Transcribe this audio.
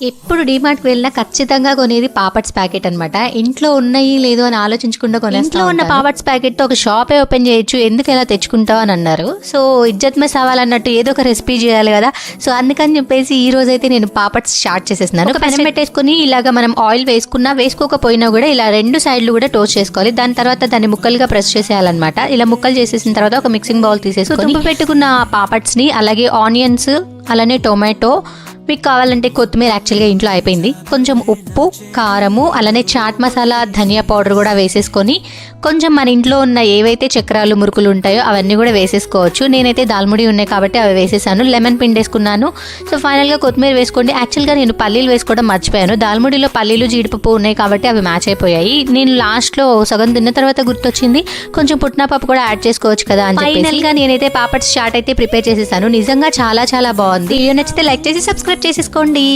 ఎప్పుడు డిమార్ట్కి వెళ్ళినా ఖచ్చితంగా కొనేది పాపడ్స్ ప్యాకెట్ అన్నమాట. ఇంట్లో ఉన్నాయి లేదో అని ఆలోచించకుండా కొనే ఇంట్లో ఉన్న పాపడ్స్ ప్యాకెట్తో ఒక షాపే ఓపెన్ చేయొచ్చు. ఎందుకు ఎలా తెచ్చుకుంటావు అని అన్నారు. సో ఇజ్జత్ మే సవాల్ అన్నట్టు ఏదో ఒక రెసిపీ చేయాలి కదా. సో అందుకని చెప్పేసి ఈ రోజు అయితే నేను పాపడ్స్ స్టార్ట్ చేసేస్తున్నాను. ఒక పెనం పెట్టేసుకుని ఇలాగా మనం ఆయిల్ వేసుకున్నా వేసుకోకపోయినా కూడా ఇలా రెండు సైడ్లు కూడా టోస్ట్ చేసుకోవాలి. దాని తర్వాత దాన్ని ముక్కలుగా ప్రెస్ చేసేయాలన్నమాట. ఇలా ముక్కలు చేసేసిన తర్వాత ఒక మిక్సింగ్ బౌల్ తీసేసుకొని తుంపి పెట్టుకున్న పాపడ్స్ని అలాగే ఆనియన్స్ అలానే టొమాటో మీకు కావాలంటే కొత్తిమీర యాక్చువల్గా ఇంట్లో అయిపోయింది. కొంచెం ఉప్పు కారము అలానే చాట్ మసాలా ధనియా పౌడర్ కూడా వేసేసుకొని కొంచెం మన ఇంట్లో ఉన్న ఏవైతే చక్రాలు మురుకులు ఉంటాయో అవన్నీ కూడా వేసేసుకోవచ్చు. నేనైతే దాల్ముడి ఉన్నాయి కాబట్టి అవి వేసేసాను. లెమన్ పిండేసుకున్నాను. సో ఫైనల్గా కొత్తిమీర వేసుకోండి. యాక్చువల్గా నేను పల్లీలు వేసుకోవడం మర్చిపోయాను. దాల్ముడిలో పల్లీలు జీడిపప్పు ఉన్నాయి కాబట్టి అవి మ్యాచ్ అయిపోయాయి. నేను లాస్ట్లో సగం తిన్న తర్వాత గుర్తొచ్చింది. కొంచెం పుట్నాపప్పు పప్పు కూడా యాడ్ చేసుకోవచ్చు కదా అని ఫైనల్గా నేనైతే పాపడ్స్ చాట్ అయితే ప్రిపేర్ చేసేసాను. నిజంగా చాలా చాలా బాగుంది. వీడియో నచ్చితే లైక్ చేసి సబ్స్క్రైబ్ చేసేసుకోండి.